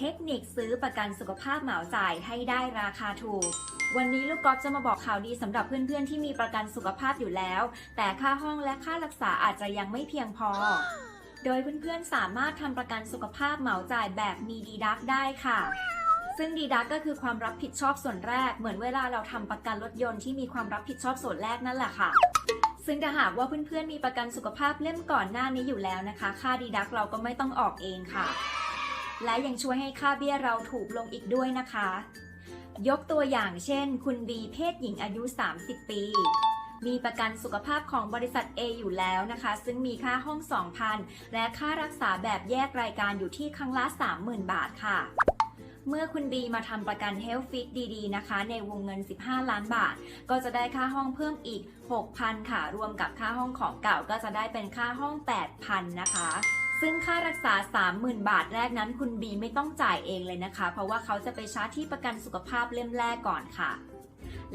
เทคนิคซื้อประกันสุขภาพเหมาจ่ายให้ได้ราคาถูก วันนี้ลูกกอล์ฟจะมาบอกข่าวดีสำหรับเพื่อนๆที่มีประกันสุขภาพอยู่แล้ว แต่ค่าห้องและค่ารักษาอาจจะยังไม่เพียงพอ โดยเพื่อนๆสามารถทำประกันสุขภาพเหมาจ่ายแบบมีดีดักได้ค่ะ ซึ่งดีดักก็คือความรับผิดชอบส่วนแรก เหมือนเวลาเราทำประกันรถยนต์ที่มีความรับผิดชอบส่วนแรกนั่นแหละค่ะซึ่งถ้าหากว่าเพื่อนๆมีประกันสุขภาพเล่มก่อนหน้านี้อยู่แล้วนะคะ ค่าดีดักเราก็ไม่ต้องออกเองค่ะ และยังช่วยให้ค่าเบี้ยเราถูกลงอีกด้วยนะคะ ยกตัวอย่างเช่น คุณบีเพศหญิงอายุ 30 ปี มีประกันสุขภาพของบริษัท A อยู่แล้วนะคะ ซึ่งมีค่าห้อง 2,000 และค่ารักษาแบบแยกรายการอยู่ที่ครั้งละ 30,000 บาทค่ะเมื่อคุณบีมาทำประกัน Health Fit ดีๆ นะคะ ในวงเงิน 15 ล้านบาท ก็จะได้ค่าห้องเพิ่มอีก 6,000 ค่ะ รวมกับค่าห้องของเก่าก็จะได้เป็นค่าห้อง 8,000 นะคะ ซึ่งค่ารักษา 30,000 บาทแรกนั้นคุณบีไม่ต้องจ่ายเองเลยนะคะ เพราะว่าเขาจะไปชาร์จที่ประกันสุขภาพเล่มแรกก่อนค่ะ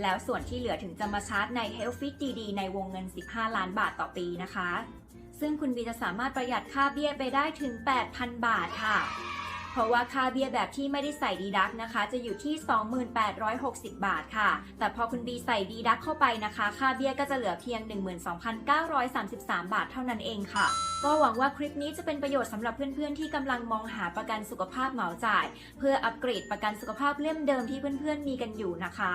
แล้วส่วนที่เหลือถึงจะมาชาร์จใน Health Fit ดีๆในวงเงิน 15 ล้านบาทต่อปีนะคะ ซึ่งคุณบีจะสามารถประหยัดค่าเบี้ยไปได้ถึง 8,000 บาทค่ะ เพราะว่าค่าเบี้ยแบบที่ไม่ได้ใส่ดีดักนะคะ จะอยู่ที่ 2860 บาทค่ะ แต่พอคุณบีใส่ดีดักเข้าไปนะคะ ค่าเบี้ยก็จะเหลือเพียง 12,933 บาทเท่านั้นเองค่ะ ก็หวังว่าคลิปนี้จะเป็นประโยชน์สำหรับเพื่อนๆที่กำลังมองหาประกันสุขภาพเหมาจ่าย เพื่ออัปเกรดประกันสุขภาพเล่มเดิมที่เพื่อนๆมีกันอยู่นะคะ